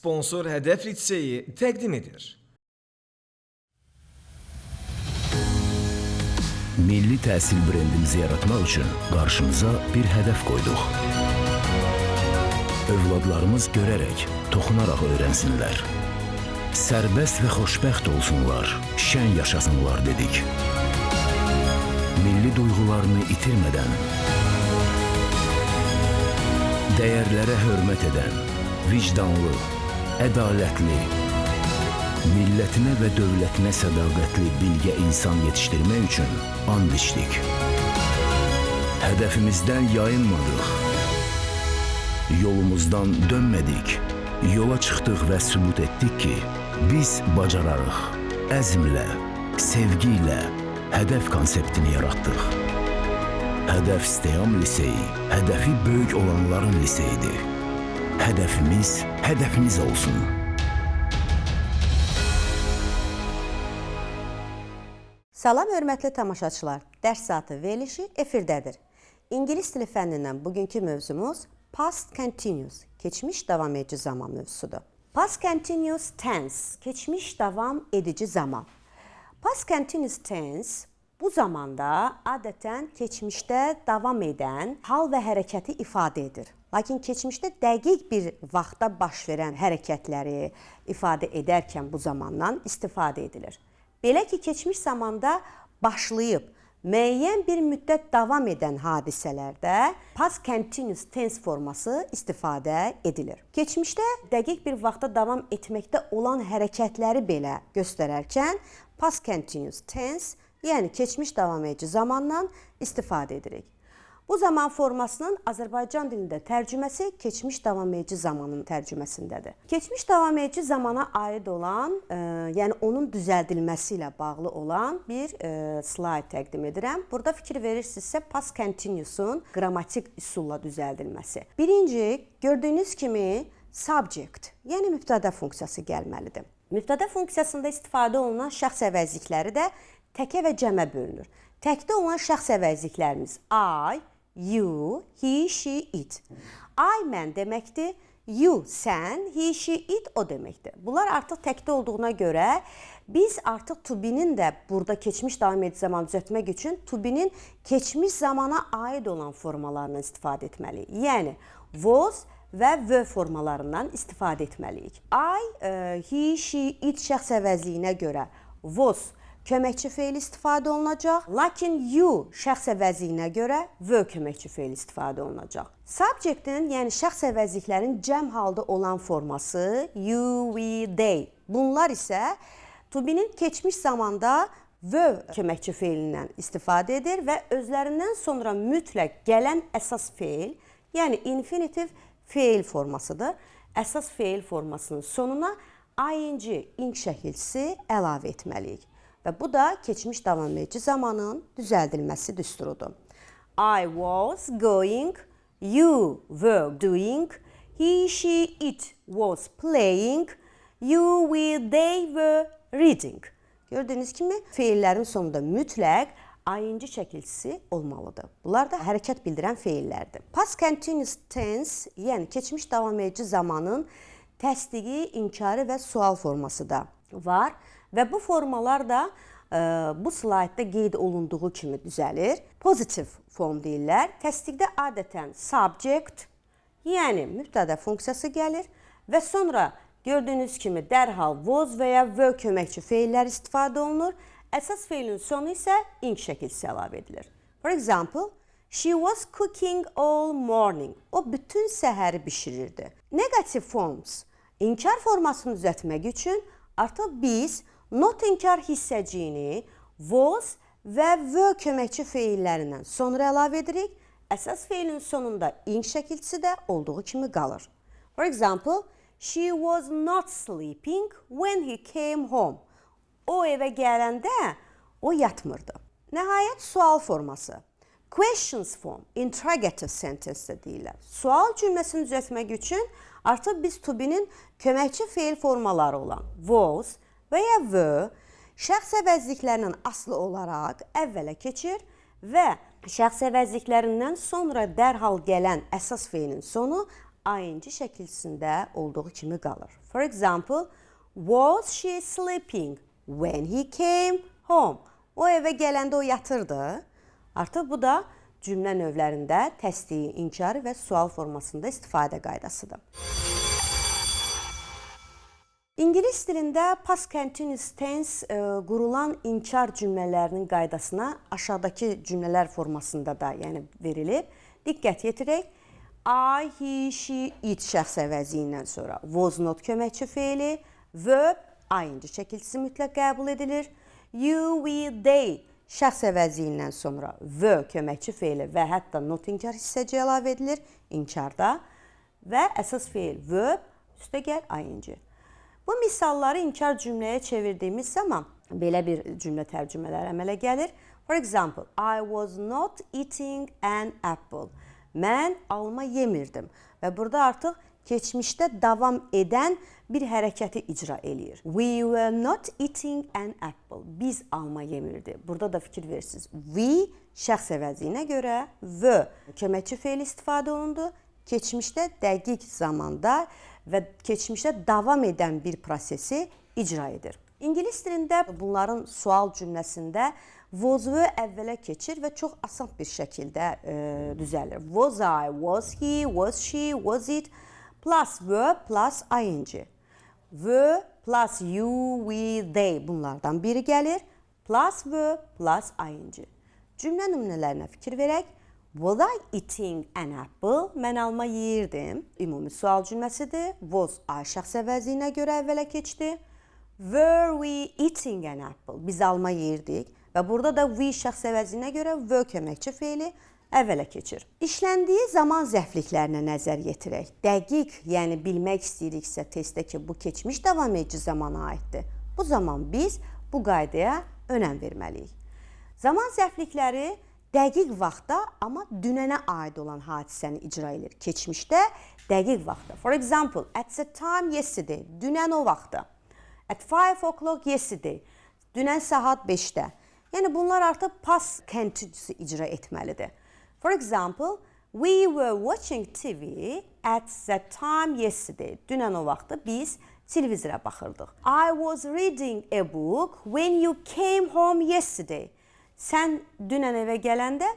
sponsor Hədəf Litseyi təqdim edir. Milli təhsil brendimizi yaratmaq üçün qarşımıza bir hədəf qoyduq. Övladlarımız görərək, toxunaraq öyrənsinlər. Sərbəst və xoşbəxt olsunlar, şən yaşasınlar dedik. Milli duyğularını itirmədən, dəyərlərə hörmət edən, vicdanlı, ədalətli, millətinə və dövlətinə sədaqətli bilgə insan yetişdirmək üçün and içdik. Hədəfimizdən yayınmadıq. Yolumuzdan dönmədik. Yola çıxdıq və sübut etdik ki, biz bacararıq. Əzmlə, sevgi ilə hədəf konseptini yaratdıq. Hədəf Steyam Liseyi, hədəfi böyük olanların liseyidir. Hədəfimiz, hədəfiniz olsun. Salam hörmətli tamaşaçılar. Dərs saatı verilişi efirdədir. İngilis dili fənnindən bugünkü mövzumuz past continuous, keçmiş davam edici zaman mövzusudur. Past continuous tense, keçmiş davam edici zaman. Past continuous tense bu zamanda adətən keçmişdə davam edən hal və hərəkəti ifadə edir. Lakin keçmişdə dəqiq bir vaxtda baş verən hərəkətləri ifadə edərkən bu zamandan istifadə edilir. Belə ki, keçmiş zamanda başlayıb müəyyən bir müddət davam edən hadisələrdə past continuous tense forması istifadə edilir. Keçmişdə dəqiq bir vaxtda davam etməkdə olan hərəkətləri belə göstərərkən past continuous tense, yəni keçmiş davam edici zamandan istifadə edirik. Bu zaman formasının Azərbaycan dilində tərcüməsi keçmiş davam edici zamanın tərcüməsindədir. Keçmiş davam edici zamana aid olan, e, yəni onun düzəldilməsi ilə bağlı olan bir e, slayd təqdim edirəm. Burada fikir verirsinizsə past continuous-un qrammatik üsulla düzəldilməsi. Birinci, gördüyünüz kimi subject, yəni mübtədə funksiyası gəlməlidir. Mübtədə funksiyasında istifadə olunan şəxs əvəzlikləri də təkə və cəmə bölünür. Təkdə olan şəxs əvəzliklərimiz I, you, he, she, it. I mən deməkdir, you sən, he, she, it o deməkdir. Bunlar artıq təkdə olduğuna görə biz artıq to be-nin də burada keçmiş davam edici zamanı düzəltmək üçün to be-nin keçmiş zamana aid olan formalarından istifadə etməliyik. Yəni was və were formalarından istifadə etməliyik. I, e, he, she, it şəxs əvəzliyinə görə was köməkçi feil istifadə olunacaq. Lakin you şəxs əvəzliyinə görə were köməkçi feil istifadə olunacaq. Subjectin, yəni şəxs əvəzliklərin cəm halda olan forması you, we, they. Bunlar isə to be-nin keçmiş zamanda were köməkçi feilindən istifadə edir və özlərindən sonra mütləq gələn əsas feil, yəni infinitiv feil formasıdır. Əsas feil formasının sonuna ing, ing şəkilsi əlavə etməliyik. Və bu da keçmiş davam edici zamanın düzəldilməsi düsturudur. I was going, you were doing, he, she, it was playing, you, we, they were reading. Gördüyünüz kimi feillərin sonunda mütləq ing şəkilçisi olmalıdır. Bunlar da hərəkət bildirən feillərdir. Past continuous tense, yəni keçmiş davam edici zamanın təsdiqi, inkarı və sual forması da var və bu formalar da ə, bu slaydda qeyd olunduğu kimi düzəlir. Pozitiv form deyirlər. Təsdiqdə adətən subject, yəni mübtədə funksiyası gəlir və sonra gördüyünüz kimi dərhal was və ya were köməkçi feillər istifadə olunur. Əsas feilin sonu isə ing şəkilsi əlavə edilir. For example, she was cooking all morning. O bütün səhəri bişirirdi. Negative forms inkar formasını düzəltmək üçün artıq biz not inkar hissəciyini was və were köməkçi feillərindən sonra əlavə edirik. Əsas feilin sonunda ing şəkilçisi də olduğu kimi qalır. For example, she was not sleeping when he came home. O evə gələndə o yatmırdı. Nəhayət sual forması. Questions form, interrogative sentence deyirlər. Sual cümləsini düzəltmək üçün artıq biz to be-nin köməkçi feil formaları olan was və ya were şəxs əvəzliklərinin aslı olaraq əvvələ keçir və şəxs əvəzliklərindən sonra dərhal gələn əsas feilin sonu ing şəkilsində olduğu kimi qalır. For example, was she sleeping when he came home? O evə gələndə o yatırdı. Artıq bu da cümlə növlərində təsdiqi, inkarı və sual formasında istifadə qaydasıdır. İngilis dilində past continuous tense e, qurulan inkar cümlələrinin qaydasına aşağıdakı cümlələr formasında da, yəni verilib. Diqqət yetirək. I, he, she, it şəxs əvəzi ilə sonra was not köməkçi feili, verb ing şəkilçisi mütləq qəbul edilir. You, we, they şəxs əvəzi ilə sonra v köməkçi feili və hətta not inkar hissəci əlavə edilir inkarda və əsas feil verb üstə gəl ing. Bu misalları inkar cümləyə çevirdiyimiz zaman belə bir cümlə tərcümələri əmələ gəlir. For example, I was not eating an apple. Mən alma yemirdim. Və burada artıq keçmişdə davam edən bir hərəkəti icra eləyir. We were not eating an apple. Biz alma yemirdi. Burada da fikir verirsiniz. We şəxs əvəziyinə görə v köməkçi feil istifadə olundu. Keçmişdə dəqiq zamanda və keçmişdə davam edən bir prosesi icra edir. İngilis dilində bunların sual cümləsində was-ı əvvələ keçir və çox asan bir şəkildə e, düzəlir. Was I, was he, was she, was it plus verb plus ing. Verb plus you, we, they bunlardan biri gəlir. Plus verb plus ing. Cümlə nümunələrinə fikir verək. Was I eating an apple? Mən alma yeyirdim. Ümumi sual cümləsidir. Was I şəxs əvəziyinə görə əvvələ keçdi. Were we eating an apple? Biz alma yeyirdik. Və burada da we şəxs əvəzinə görə were köməkçi feili əvvələ keçir. İşləndiyi zaman zərfliklərinə nəzər yetirək. Dəqiq, yəni bilmək istəyiriksə testdə ki, bu keçmiş davam edici zamana aiddir. Bu zaman biz bu qaydaya önəm verməliyik. Zaman zərflikləri dəqiq vaxtda, amma dünənə aid olan hadisəni icra edir. Keçmişdə dəqiq vaxtda. For example, at the time yesterday, dünən o vaxtda. At 5 o'clock yesterday, dünən saat 5-də. Yəni bunlar artıq past continuous icra etməlidir. For example, we were watching TV at the time yesterday. Dünən o vaxtda biz televizora baxırdıq. I was reading a book when you came home yesterday. Sən dünən evə gələndə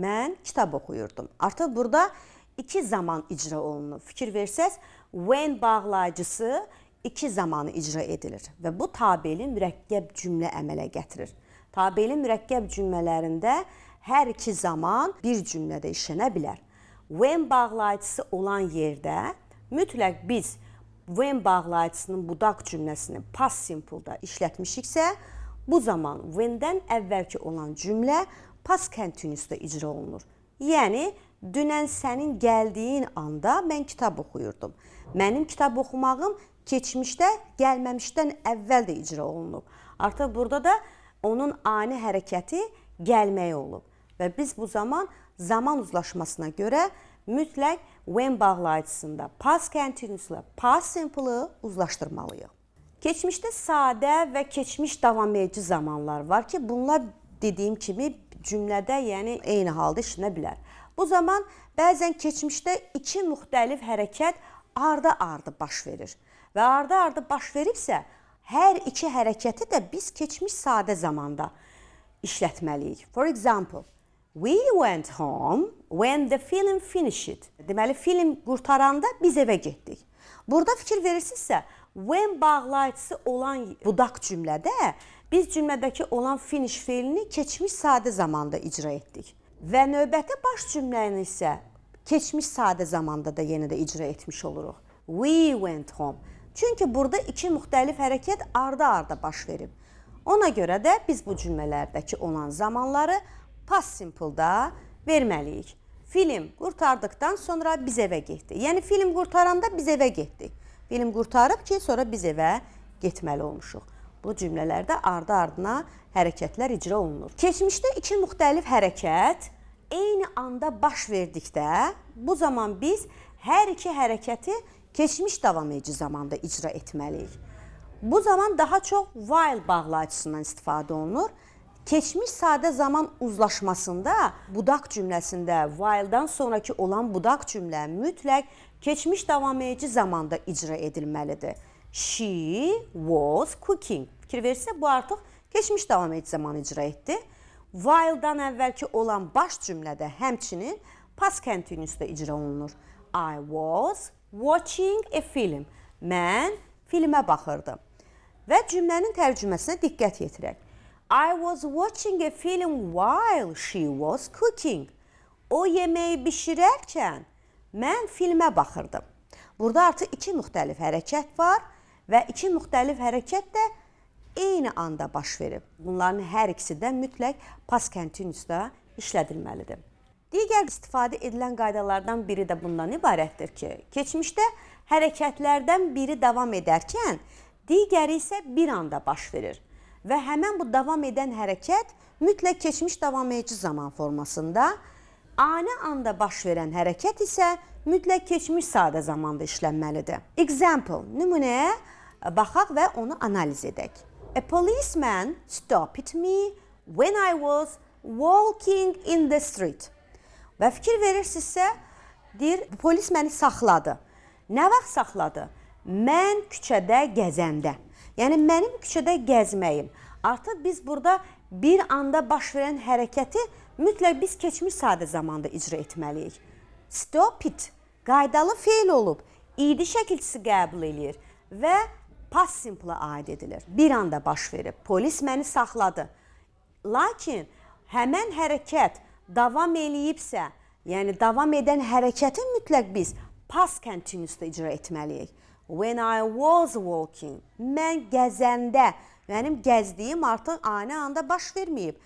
mən kitab oxuyurdum. Artıq burada iki zaman icra olunur. Fikir versəz, when bağlayıcısı iki zamanı icra edilir və bu tabelin mürəkkəb cümlə əmələ gətirir. Tabelin mürəkkəb cümlələrində hər iki zaman bir cümlədə işlənə bilər. When bağlayıcısı olan yerdə mütləq biz when bağlayıcısının budaq cümləsini past simple-da bu zaman when-dən əvvəlki olan cümlə past continuous-da icra olunur. Yəni dünən sənin gəldiyin anda mən kitab oxuyurdum. Mənim kitab oxumağım keçmişdə gəlməmişdən əvvəl də icra olunub. Artıq burada da onun ani hərəkəti gəlməyi olub və biz bu zaman zaman uzlaşmasına görə mütləq when bağlayıcısında past continuous-la past simple-ı uzlaşdırmalıyıq. Keçmişdə sadə və keçmiş davam edici zamanlar var ki, bunlar dediyim kimi cümlədə, yəni eyni halda işlənə bilər. Bu zaman bəzən keçmişdə iki müxtəlif hərəkət arda-ardı baş verir. Və arda-ardı baş veribsə, hər iki hərəkəti də biz keçmiş sadə zamanda işlətməliyik. For example, we went home when the film finished. Deməli, film qurtaranda biz evə getdik. Burada fikir verirsinizsə, when bağlayıcısı olan budaq cümlədə biz cümlədəki olan finish feilini keçmiş sadə zamanda icra etdik. Və növbəti baş cümləni isə keçmiş sadə zamanda da yenə də icra etmiş oluruq. We went home. Çünki burada iki müxtəlif hərəkət arda-arda baş verib. Ona görə də biz bu cümlələrdəki olan zamanları past simple-da verməliyik. Film qurtardıqdan sonra biz evə getdik. Yəni film qurtaranda biz evə getdik. Film qurtarıb ki, sonra biz evə getməli olmuşuq. Bu cümlələrdə ardı-ardına hərəkətlər icra olunur. Keçmişdə iki müxtəlif hərəkət eyni anda baş verdikdə bu zaman biz hər iki hərəkəti keçmiş davam edici zamanda icra etməliyik. Bu zaman daha çox while bağlayıcısından istifadə olunur. Keçmiş sadə zaman uzlaşmasında budaq cümləsində while-dan sonrakı olan budaq cümlə mütləq keçmiş davam edici zamanda icra edilməlidir. She was cooking. Fikir verirsə bu artıq keçmiş davam edici zaman icra etdi. While-dan əvvəlki olan baş cümlədə həmçinin past continuous da icra olunur. I was watching a film. Mən filmə baxırdım. Və cümlənin tərcüməsinə diqqət yetirək. I was watching a film while she was cooking. O yeməyi bişirərkən mən filmə baxırdım. Burada artıq iki müxtəlif hərəkət var və iki müxtəlif hərəkət də eyni anda baş verib. Bunların hər ikisi də mütləq past continuous-da işlədilməlidir. Digər istifadə edilən qaydalardan biri də bundan ibarətdir ki, keçmişdə hərəkətlərdən biri davam edərkən digəri isə bir anda baş verir və həmin bu davam edən hərəkət mütləq keçmiş davam edici zaman formasında, ani anda baş verən hərəkət isə mütləq keçmiş sadə zamanda işlənməlidir. Example, nümunəyə baxaq və onu analiz edək. A policeman stopped me when I was walking in the street. Və fikir verirsinizsə, deyir, polis məni saxladı. Nə vaxt saxladı? Mən küçədə gəzəndə. Yəni mənim küçədə gəzməyim. Artıq biz burada bir anda baş verən hərəkəti mütləq biz keçmiş sadə zamanda icra etməliyik. Stop it qaydalı feil olub, idi şəkilçisi qəbul eləyir və past simple-a aid edilir. Bir anda baş verib. Polis məni saxladı. Lakin həmən hərəkət davam eləyibsə, yəni davam edən hərəkəti mütləq biz past continuous-da icra etməliyik. When I was walking, mən gəzəndə, mənim gəzdiyim artıq ani anda baş verməyib.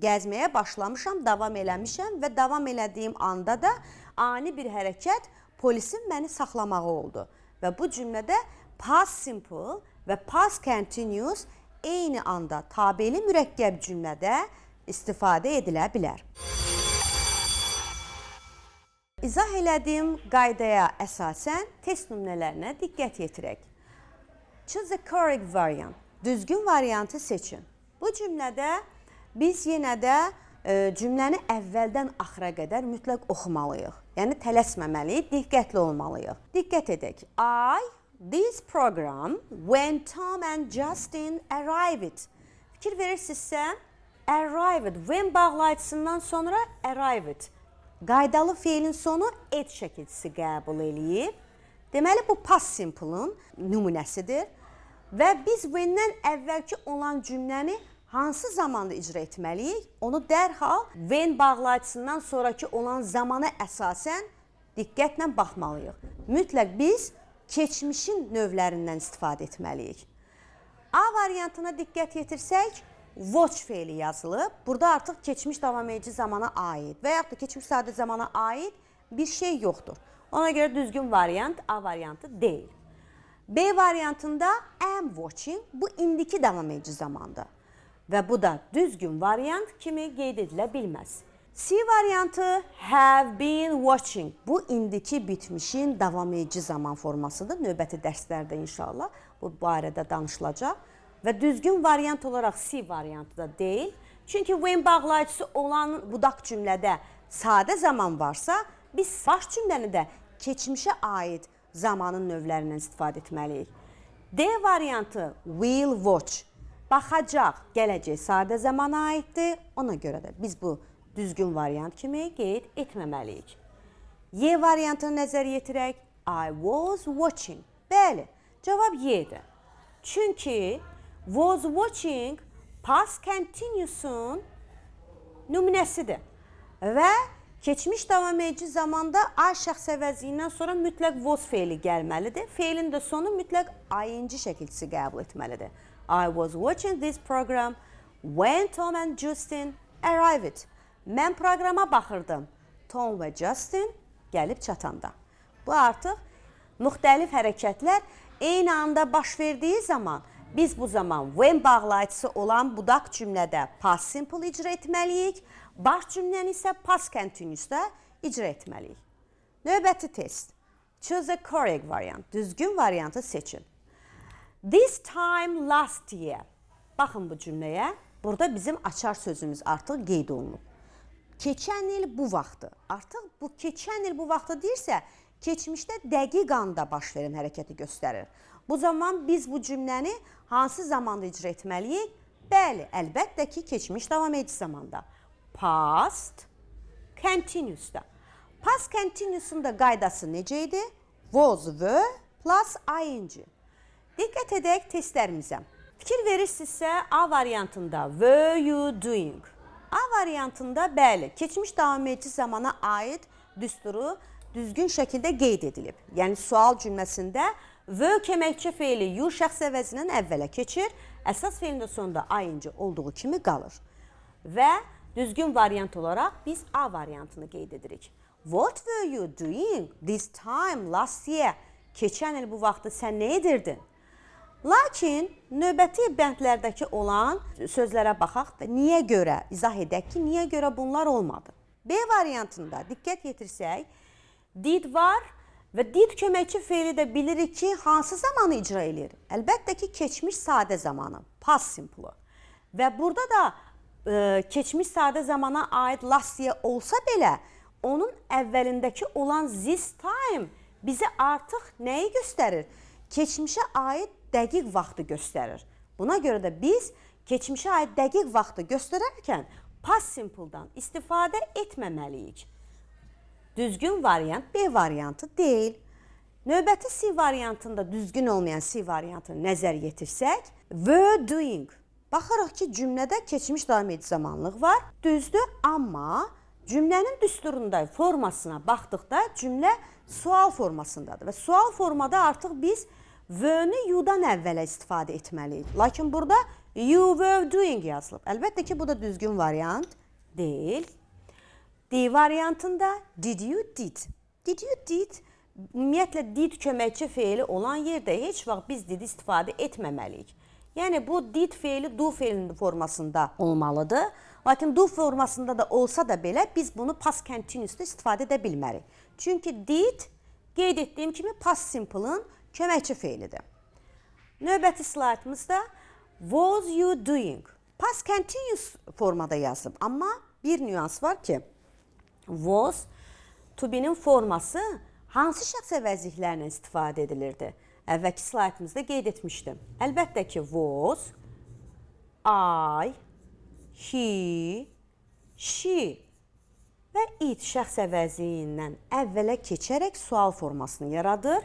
Gəzməyə başlamışam, davam eləmişəm və davam elədiyim anda da ani bir hərəkət polisin məni saxlamağı oldu. Və bu cümlədə past simple və past continuous eyni anda tabeli mürəkkəb cümlədə istifadə edilə bilər. İzah elədiyim qaydaya əsasən test nümunələrinə diqqət yetirək. Choose the correct variant. Düzgün variantı seçin. Bu cümlədə biz yenə də e, cümləni əvvəldən axıra qədər mütləq oxumalıyıq. Yəni tələsməməliyik, diqqətli olmalıyıq. Diqqət edək. I this program when Tom and Justin arrived. Fikir verirsinizsə, arrived when bağlayıcısından sonra arrived. Qaydalı feilin sonu et şəkilçisi qəbul eləyib. Deməli bu past simple-ın nümunəsidir və biz when-dən əvvəlki olan cümləni hansı zamanda icra etməliyik? Onu dərhal when bağlayıcısından sonrakı olan zamana əsasən diqqətlə baxmalıyıq. Mütləq biz keçmişin növlərindən istifadə etməliyik. A variantına diqqət yetirsək, watch feili yazılıb. Burada artıq keçmiş davam edici zamana aid və yaxud da keçmiş sadə zamana aid bir şey yoxdur. Ona görə düzgün variant A variantı deyil. B variantında am watching bu indiki davam edici zamandır. Və bu da düzgün variant kimi qeyd edilə bilməz. C variantı have been watching. Bu indiki bitmişin davam edici zaman formasıdır. Növbəti dərslərdə inşallah bu barədə danışılacaq. Və düzgün variant olaraq C variantı da deyil. Çünki when bağlayıcısı olan budaq cümlədə sadə zaman varsa, biz baş cümləni də keçmişə aid zamanın növlərindən istifadə etməliyik. D variantı will watch. Baxacaq, gələcək sadə zamana aiddir. Ona görə də biz bu düzgün variant kimi qeyd etməməliyik. Y variantını nəzərə yetirək. I was watching. Bəli, cavab Y-dir. Çünki was watching past continuous-un nümunəsidir. Və keçmiş davam edici zamanda A şəxs əvəzliyindən sonra mütləq was feili gəlməlidir. Feilin də sonu mütləq ing şəkilçisi qəbul etməlidir. I was watching this program when Tom and Justin arrived. Mən proqrama baxırdım. Tom və Justin gəlib çatanda. Bu artıq müxtəlif hərəkətlər eyni anda baş verdiyi zaman biz bu zaman when bağlayıcısı olan budaq cümlədə past simple icra etməliyik. Baş cümləni isə past continuous-da icra etməliyik. Növbəti test. Choose a correct variant. Düzgün variantı seçin. This time last year. Baxın bu cümləyə. Burada bizim açar sözümüz artıq qeyd olunub. Keçən il bu vaxtı. Artıq bu keçən il bu vaxtı deyirsə, keçmişdə dəqiq anda baş verən hərəkəti göstərir. Bu zaman biz bu cümləni hansı zamanda icra etməliyik? Bəli, əlbəttə ki, keçmiş davam edici zamanda. Past continuous-da. Past continuous-un da qaydası necə idi? Was, were plus ing. Diqqət edək testlərimizə. Fikir verirsinizsə A variantında were you doing? A variantında bəli, keçmiş davam edici zamana aid düsturu düzgün şəkildə qeyd edilib. Yəni sual cümləsində were köməkçi feili you şəxs əvəzindən əvvələ keçir, əsas feilin də sonunda ing olduğu kimi qalır. Və düzgün variant olaraq biz A variantını qeyd edirik. What were you doing this time last year? Keçən il bu vaxtı sən nə edirdin? Lakin növbəti bəndlərdəki olan sözlərə baxaq və niyə görə izah edək ki, niyə görə bunlar olmadı. B variantında diqqət yetirsək, did var və did köməkçi feili də bilirik ki, hansı zamanı icra eləyir? Əlbəttə ki, keçmiş sadə zamanı, past simple. Və burada da e, keçmiş sadə zamana aid last year olsa belə, onun əvvəlindəki olan this time bizə artıq nəyi göstərir? Keçmişə aid dəqiq vaxtı göstərir. Buna görə də biz keçmişə aid dəqiq vaxtı göstərərkən past simple-dan istifadə etməməliyik. Düzgün variant B variantı deyil. Növbəti C variantında düzgün olmayan C variantını nəzər yetirsək, were doing. Baxırıq ki, cümlədə keçmiş edici zamanlıq var. Düzdür, amma cümlənin düsturunda formasına baxdıqda cümlə sual formasındadır və sual formada artıq biz were-ni you-dan əvvələ istifadə etməliyik. Lakin burada you were doing yazılıb. Əlbəttə ki, bu da düzgün variant deyil. D variantında did you did. Did you did ümumiyyətlə did köməkçi feili olan yerdə heç vaxt biz did istifadə etməməliyik. Yəni bu did feili do feilinin formasında olmalıdır. Lakin do formasında da olsa da belə biz bunu past continuousda istifadə edə bilmərik. Çünki did qeyd etdiyim kimi past simple-ın köməkçi feilidir. Növbəti slaydımızda was you doing? Past continuous formada yazıb, amma bir nüans var ki, was to be-nin forması hansı şəxs əvəzliklərlə istifadə edilirdi? Əvvəlki slaydımızda qeyd etmişdim. Əlbəttə ki, was, I, he, she və it şəxs əvəzliyindən əvvələ keçərək sual formasını yaradır.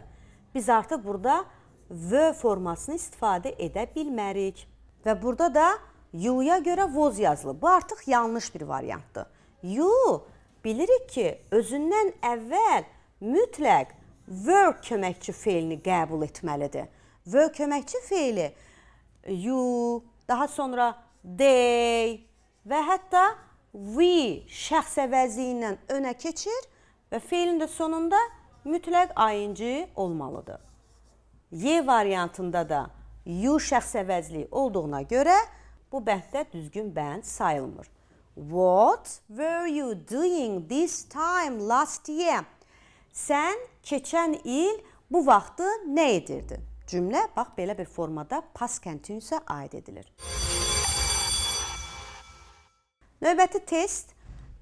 Biz artıq burada v formasını istifadə edə bilmərik. Və burada da you-ya görə was yazılıb. Bu artıq yanlış bir variantdır. You bilirik ki, özündən əvvəl mütləq were köməkçi feilini qəbul etməlidir. Were köməkçi feili you, daha sonra they və hətta we şəxs əvəzi ilə önə keçir və feilin də sonunda mütləq ing olmalıdır. Y variantında da you şəxs əvəzliyi olduğuna görə bu bənddə düzgün bənd sayılmır. What were you doing this time last year? Sən keçən il bu vaxtı nə edirdin? Cümlə bax belə bir formada past continuous-a aid edilir. Növbəti test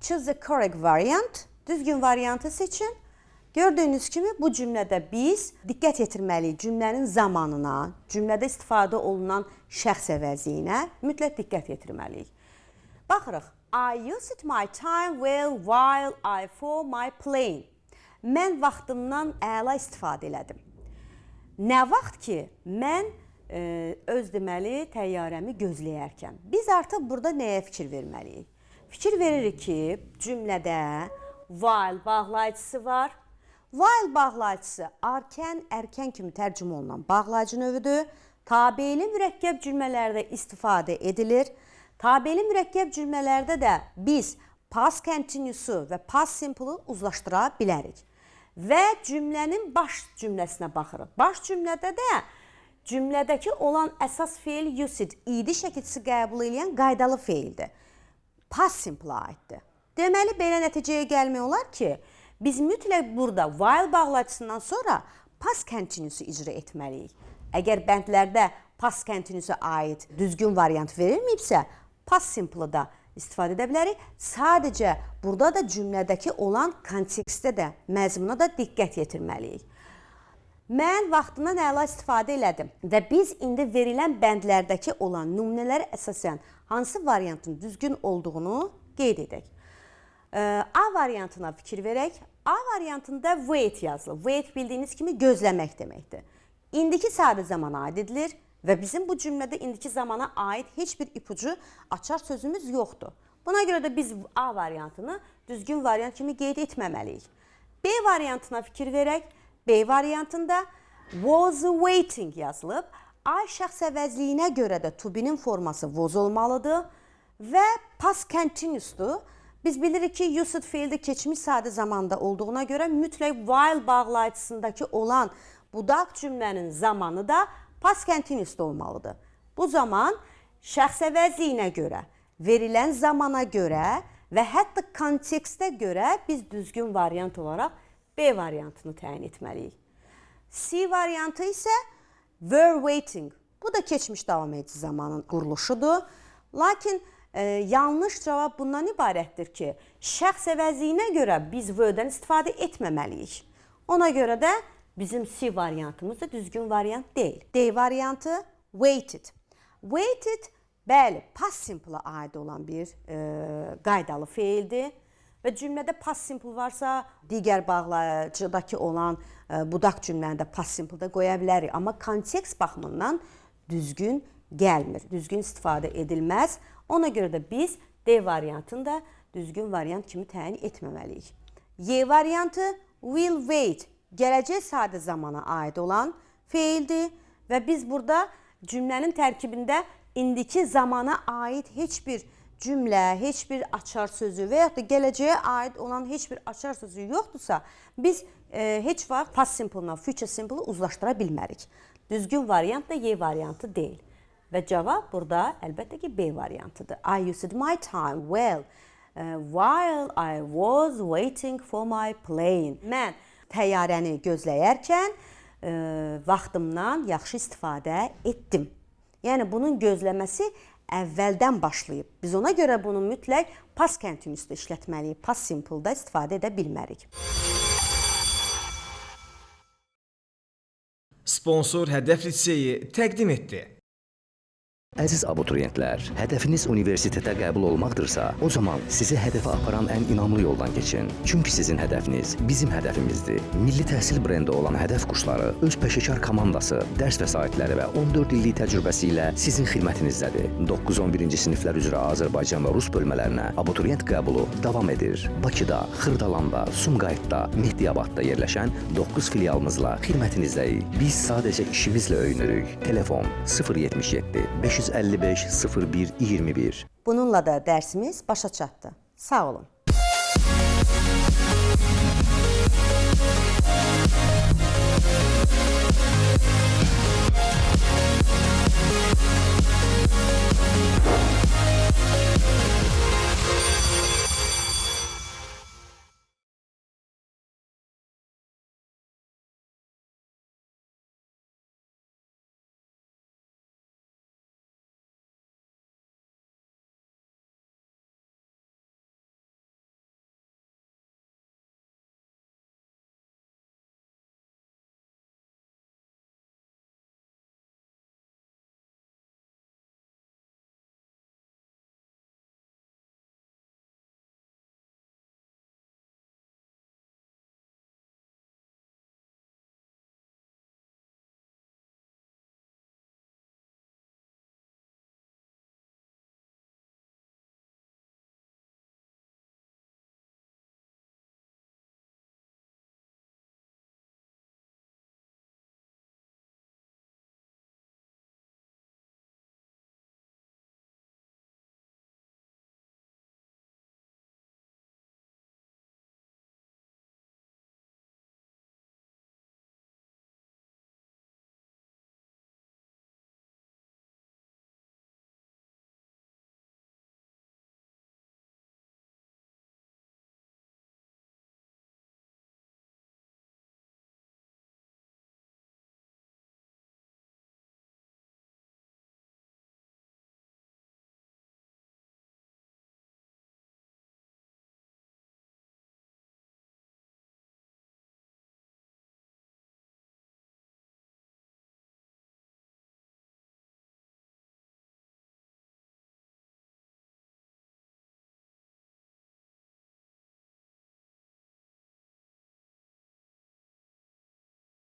choose the correct variant. Düzgün variantı seçin. Gördüyünüz kimi bu cümlədə biz diqqət yetirməliyik cümlənin zamanına, cümlədə istifadə olunan şəxs əvəziyinə mütləq diqqət yetirməliyik. Baxırıq. I used my time well while I for my plane. Mən vaxtımdan əla istifadə elədim. Nə vaxt ki, mən e, öz deməli təyyarəmi gözləyərkən. Biz artıq burada nəyə fikir verməliyik? Fikir veririk ki, cümlədə while bağlayıcısı var. While bağlayıcısı arkan, ərkən kimi tərcümə olunan bağlayıcı növüdür. Tabeili mürəkkəb cümlələrdə istifadə edilir. Tabeili mürəkkəb cümlələrdə də biz past continuous-u və past simple-ı uzlaşdıra bilərik. Və cümlənin baş cümləsinə baxırıq. Baş cümlədə də cümlədəki olan əsas feil usage, idi şəkilçisi qəbul edən qaydalı feildir. Past simple-a aiddir. Deməli belə nəticəyə gəlmək olar ki, biz mütləq burada while bağlayıcısından sonra past continuous-u icra etməliyik. Əgər bəndlərdə past continuous-a aid düzgün variant verilməyibsə, past simple-ı da istifadə edə bilərik. Sadəcə burada da cümlədəki olan kontekstə də, məzmuna da diqqət yetirməliyik. Mən vaxtından əla istifadə elədim və biz indi verilən bəndlərdəki olan nümunələrə əsasən hansı variantın düzgün olduğunu qeyd edək. A variantına fikir verək. A variantında wait yazılır. Wait bildiyiniz kimi gözləmək deməkdir. İndiki sadə zamana aid edilir və bizim bu cümlədə indiki zamana aid heç bir ipucu açar sözümüz yoxdur. Buna görə də biz A variantını düzgün variant kimi qeyd etməməliyik. B variantına fikir verək. B variantında was waiting yazılıb. I şəxs əvəzliyinə görə də to be-nin forması was olmalıdır və past continuous'dur. Biz bilirik ki, used fiildə keçmiş sadə zamanda olduğuna görə mütləq while bağlayıcısındakı olan budaq cümlənin zamanı da past continuous'da olmalıdır. Bu zaman şəxs əvəzliyinə görə, verilən zamana görə və hətta kontekstə görə biz düzgün variant olaraq B variantını təyin etməliyik. C variantı isə were waiting. Bu da keçmiş davam edici zamanın quruluşudur. Lakin e, yanlış cavab bundan ibarətdir ki, şəxs əvəzliyinə görə biz were-dən istifadə etməməliyik. Ona görə də bizim C variantımız da düzgün variant deyil. D variantı waited. Waited bəli, past simple-a aid olan bir e, qaydalı feildir. Və cümlədə past simple varsa, digər bağlayıcıdakı olan ə, budaq cümləni də past simple-da qoya bilərik, amma kontekst baxımından düzgün gəlmir, düzgün istifadə edilməz. Ona görə də biz D variantını da düzgün variant kimi təyin etməməliyik. Y variantı will wait, gələcək sadə zamana aid olan feildir və biz burada cümlənin tərkibində indiki zamana aid heç bir cümlə, heç bir açar sözü və yaxud da gələcəyə aid olan heç bir açar sözü yoxdursa, biz e, heç vaxt past simple-la future simple-ı uzlaşdıra bilmərik. Düzgün variant da Y variantı deyil. Və cavab burada əlbəttə ki B variantıdır. I used my time well uh, while I was waiting for my plane. Mən təyyarəni gözləyərkən ə, vaxtımdan yaxşı istifadə etdim. Yəni bunun gözləməsi əvvəldən başlayıb. Biz ona görə bunu mütləq past continuous'da işlətməliyik. Past simple-da istifadə edə bilmərik. Sponsor hədəf liseyi təqdim etdi. Əziz abituriyentlər, hədəfiniz universitetə qəbul olmaqdırsa, o zaman sizi hədəfə aparan ən inamlı yoldan keçin. Çünki sizin hədəfiniz bizim hədəfimizdir. Milli təhsil brendi olan Hədəf Quşları öz peşəkar komandası, dərs vəsaitləri və 14 illik təcrübəsi ilə sizin xidmətinizdədir. 9-11-ci siniflər üzrə Azərbaycan və Rus bölmələrinə abituriyent qəbulu davam edir. Bakıda, Xırdalanda, Sumqayıtda, Mehdiyabadda yerləşən 9 filialımızla xidmətinizdəyik. Biz sadəcə işimizlə öyünürük. Telefon 077 555 01 21 Bununla da dərsimiz başa çatdı. Sağ olun.